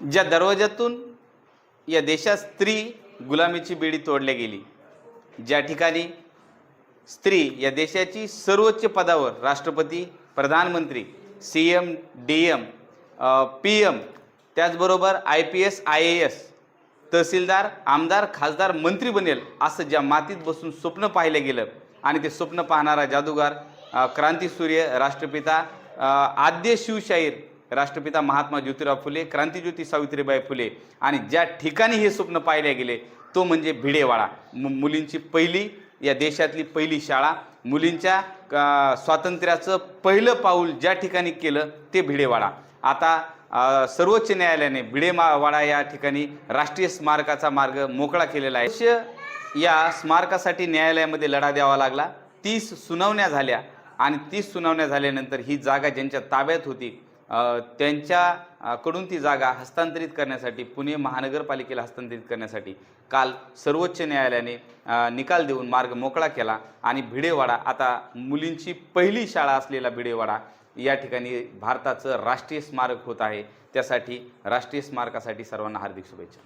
ज्या दरवाज्यातून या देशात स्त्री गुलामीची बेडी तोडल्या गेली ज्या ठिकाणी स्त्री या देशाची सर्वोच्च पदावर राष्ट्रपती प्रधानमंत्री C M D M P M त्याचबरोबर I P S I A S तहसीलदार आमदार खासदार मंत्री बनेल असं ज्या मातीत बसून स्वप्न पाहिलं गेलं आणि ते स्वप्न पाहणारा जादूगार क्रांतीसूर्य राष्ट्रपिता आद्य शिवशाहीर राष्ट्रपिता महात्मा ज्योतिराव फुले क्रांतीज्योती सावित्रीबाई फुले आणि ज्या ठिकाणी हे स्वप्न पाहिले गेले तो म्हणजे भिडेवाडा. मु मुलींची पहिली या देशातली पहिली शाळा मुलींच्या स्वातंत्र्याचं पहिलं पाऊल ज्या ठिकाणी केलं ते भिडेवाडा. आता सर्वोच्च न्यायालयाने भिडे वाडा या ठिकाणी राष्ट्रीय स्मारकाचा मार्ग मोकळा केलेला आहे. या स्मारकासाठी न्यायालयामध्ये लढा द्यावा लागला. तीस सुनावण्या झाल्या आणि तीस सुनावण्या झाल्यानंतर ही जागा ज्यांच्या ताब्यात होती त्यांच्याकडून ती जागा हस्तांतरित करण्यासाठी पुणे महानगरपालिकेला हस्तांतरित करण्यासाठी काल सर्वोच्च न्यायालयाने निकाल देऊन मार्ग मोकळा केला. आणि भिडेवाडा आता मुलींची पहिली शाळा असलेला भिडेवाडा या ठिकाणी भारताचं राष्ट्रीय स्मारक होत आहे. त्यासाठी राष्ट्रीय स्मारकासाठी सर्वांना हार्दिक शुभेच्छा.